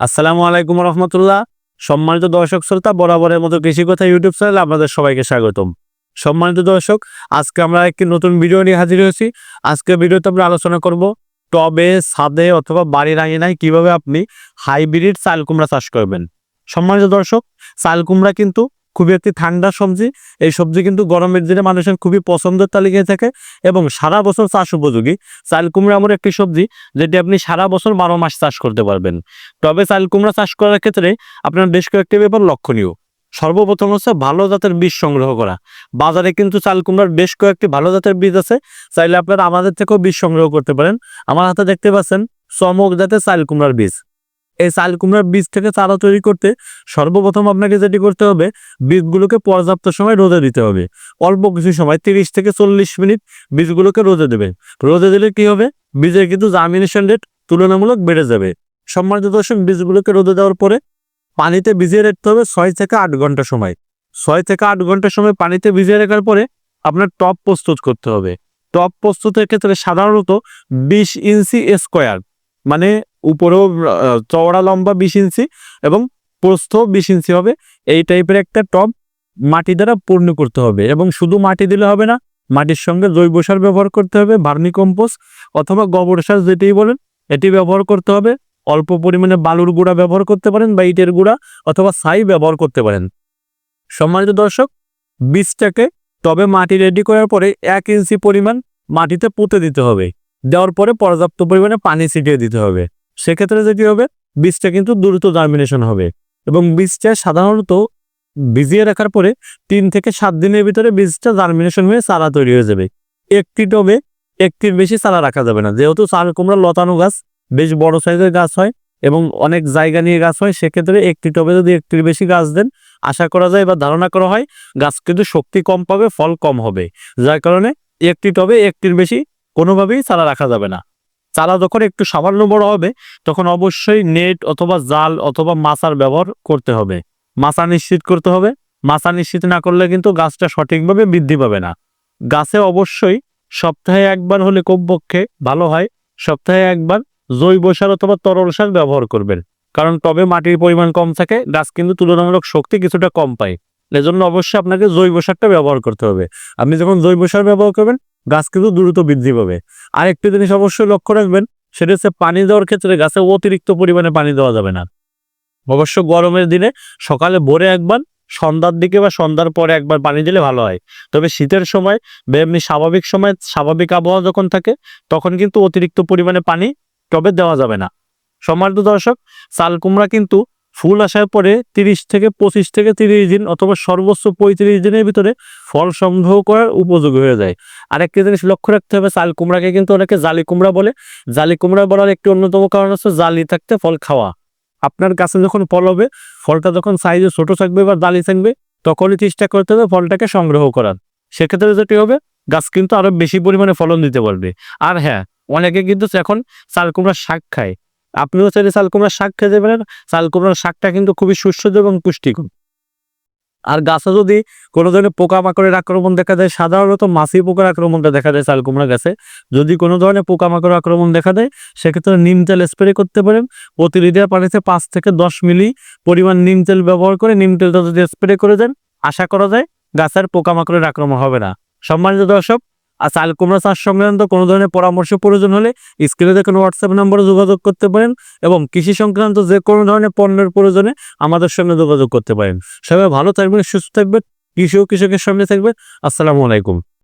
আসসালামু আলাইকুম রহমতুল্লাহ। সম্মানিত দর্শক শ্রোতা, বরাবরের মতো কৃষি কথা ইউটিউব চ্যানেলে আপনাদের সবাইকে স্বাগতম। সম্মানিত দর্শক, আজকে আমরা একটি নতুন ভিডিও নিয়ে হাজির হয়েছি। আজকে ভিডিওতে আমরা আলোচনা করব টবে, ছাদে অথবা বাড়ির আঙিনায় কীভাবে আপনি হাইব্রিড চাল কুমড়া চাষ করবেন। সম্মানিত দর্শক, চাল কুমড়া কিন্তু খুবই একটি ঠান্ডা সবজি। এই সবজি কিন্তু গরমের দিনে মানুষের খুবই পছন্দের তালিকায় থাকে এবং সারা বছর চাষ উপযোগী। চাল কুমড়া এমন একটি সবজি যেটি আপনি সারা বছর বারো মাস চাষ করতে পারবেন। তবে চাল কুমড়া চাষ করার ক্ষেত্রে আপনার বেশ কয়েকটি ব্যাপার লক্ষণীয়। সর্বপ্রথম হচ্ছে ভালো জাতের বীজ সংগ্রহ করা। বাজারে কিন্তু চাল কুমড়ার বেশ কয়েকটি ভালো জাতের বীজ আছে। চাইলে আপনারা আমাদের থেকেও বীজ সংগ্রহ করতে পারেন। আমার হাতে দেখতে পাচ্ছেন চমক জাতের চাল কুমড়ার বীজ। এই চাল কুমড়ার বীজ থেকে চারা তৈরি করতে সর্বপ্রথম আপনাকে যেটি করতে হবে, বীজগুলোকে পর্যাপ্ত সময় রোদে দিতে হবে। অল্প কিছু সময়, তিরিশ থেকে চল্লিশ মিনিট বীজগুলোকে রোদে দেবে রোদে দিলে কি হবে? বীজের কিন্তু জার্মিনেশন রেট তুলনামূলক বেড়ে যাবে। সম্মানিত দর্শক, বীজগুলোকে রোদে দেওয়ার পরে পানিতে ভিজিয়ে রাখতে হবে ছয় থেকে আট ঘণ্টা সময়। ছয় থেকে আট ঘণ্টা সময় পানিতে ভিজিয়ে রাখার পরে আপনার টপ প্রস্তুত করতে হবে। টপ প্রস্তুতের ক্ষেত্রে সাধারণত বিশ ইঞ্চি স্কোয়ার মানে উপরেও চওড়া লম্বা বিশ ইঞ্চি এবং প্রস্থ বিশ ইঞ্চি হবে। এই টাইপের একটা টব মাটি দ্বারা পূর্ণ করতে হবে এবং শুধু মাটি দিলে হবে না, মাটির সঙ্গে জৈব সার ব্যবহার করতে হবে, ভার্মি কম্পোস্ট অথবা গোবর সার যেটাই বলেন, এটি ব্যবহার করতে হবে। অল্প পরিমাণে বালুর গুঁড়া ব্যবহার করতে পারেন বা ইটের গুঁড়া অথবা ছাই ব্যবহার করতে পারেন। সম্মানিত দর্শক, বীজটাকে টবে মাটি রেডি করার পরে এক ইঞ্চি পরিমাণ মাটিতে পুঁতে দিতে হবে। দেওয়ার পরে পর্যাপ্ত পরিমাণে পানি ছিটিয়ে দিতে হবে। সেক্ষেত্রে যেটি হবে? বীজটা কিন্তু দ্রুত জার্মিনেশন হবে। এবং বীজটা সাধারণত ভিজিয়ে রাখার পরে তিন থেকে সাত দিনের ভিতরে বীজটা জার্মিনেশন হয়ে চারা তৈরি হয়ে যাবে। একটি টবে একটির বেশি চারা রাখা যাবে না। যেহেতু চাল কুমড়া লতানো গাছ, বেশ বড় সাইজের গাছ হয় এবং অনেক জায়গা নিয়ে গাছ হয়, সেক্ষেত্রে একটি টবে যদি একটির বেশি গাছ দেন, আশা করা যায় বা ধারণা করা হয় গাছ কিন্তু শক্তি কম পাবে, ফল কম হবে। যার কারণে একটি টবে একটির বেশি কোনোভাবেই চারা রাখা যাবে না। চারা যখন একটু সামান্য বড় হবে, তখন অবশ্যই নেট অথবা জাল অথবা মাছার ব্যবহার করতে হবে। মাছা নিশ্চিত করতে হবে। মাছা নিশ্চিত না করলে কিন্তু গাছটা সঠিকভাবে বৃদ্ধি পাবে না। গাছে অবশ্যই সপ্তাহে একবার হলে কমপক্ষে ভালো হয়। সপ্তাহে একবার জৈব সার অথবা তরল সার ব্যবহার করবেন। কারণ টবে মাটির পরিমাণ কম থাকে, গাছ কিন্তু তুলনামূলক শক্তি কিছুটা কম পায়। এজন্য অবশ্যই আপনাকে জৈব সারটা ব্যবহার করতে হবে। আপনি যখন জৈব সার ব্যবহার করবেন গাছ কিন্তু দ্রুত বৃদ্ধি পাবে। আর একটি জিনিস অবশ্যই লক্ষ্য রাখবেন, সেটা হচ্ছে পানি দেওয়ার ক্ষেত্রে গাছে অতিরিক্ত পরিমাণে পানি দেওয়া যাবে না। অবশ্য গরমের দিনে সকালে ভোরে একবার, সন্ধ্যার দিকে বা সন্ধ্যার পরে একবার পানি দিলে ভালো হয়। তবে শীতের সময় বা এমনি স্বাভাবিক সময় স্বাভাবিক আবহাওয়া যখন থাকে, তখন কিন্তু অতিরিক্ত পরিমাণে পানি টবে দেওয়া যাবে না। সম্মানিত দর্শক, চাল কুমড়া কিন্তু ফুল আসার পরে তিরিশ থেকে পঁচিশ থেকে তিরিশ দিন অথবা সর্বোচ্চ পঁয়ত্রিশ দিনের ভিতরে ফল সংগ্রহ করার উপযোগী হয়ে যায়। আরেকটি জিনিস লক্ষ্য রাখতে হবে, চাল কুমড়াকে কিন্তু অনেকে জালি কুমড়া বলে। জালি কুমড়া বলার একটি অন্যতম কারণ হচ্ছে জালি থাকতে ফল খাওয়া। আপনার গাছে যখন ফল হবে, ফলটা যখন সাইজে ছোট থাকবে বা দালি থাকবে, তখনই চেষ্টা করতে হবে ফলটাকে সংগ্রহ করার। সেক্ষেত্রে যেটি হবে, গাছ কিন্তু আরও বেশি পরিমাণে ফলন দিতে পারবে। আর হ্যাঁ অনেকে কিন্তু এখন চাল কুমড়ার শাক খায়। আপনিও চাইলে চাল কুমড়ার শাক খেতে পারেন চাল কুমড়ার শাকটা কিন্তু খুবই সুস্বাদু এবং পুষ্টিকর আর গাছে যদি কোনো ধরনের পোকামাকড়ের আক্রমণ দেখা যায় সাধারণত মাছি পোকার আক্রমণটা দেখা যায় চাল কুমড়া গাছে। যদি কোনো ধরনের পোকামাকড় আক্রমণ দেখা দেয়, সেক্ষেত্রে নিম তেল স্প্রে করতে পারেন। প্রতি লিটার পানিতে পাঁচ থেকে দশ মিলি পরিমাণ নিম তেল ব্যবহার করে নিম তেলটা যদি স্প্রে করে দেন, আশা করা যায় গাছের পোকামাকড়ের আক্রমণ হবে না। সম্মানিত দর্শক আর চাল কুমড়া চাষ সংক্রান্ত কোনো ধরনের পরামর্শ প্রয়োজন হলে স্ক্রিনে দেখুন হোয়াটসঅ্যাপ নম্বরে যোগাযোগ করতে পারেন এবং কৃষি সংক্রান্ত যে কোনো ধরনের পণ্যের প্রয়োজনে আমাদের সঙ্গে যোগাযোগ করতে পারেন। সবাই ভালো থাকবেন, সুস্থ থাকবেন, কৃষি ও কৃষকের সামনে থাকবেন। আসসালামু আলাইকুম।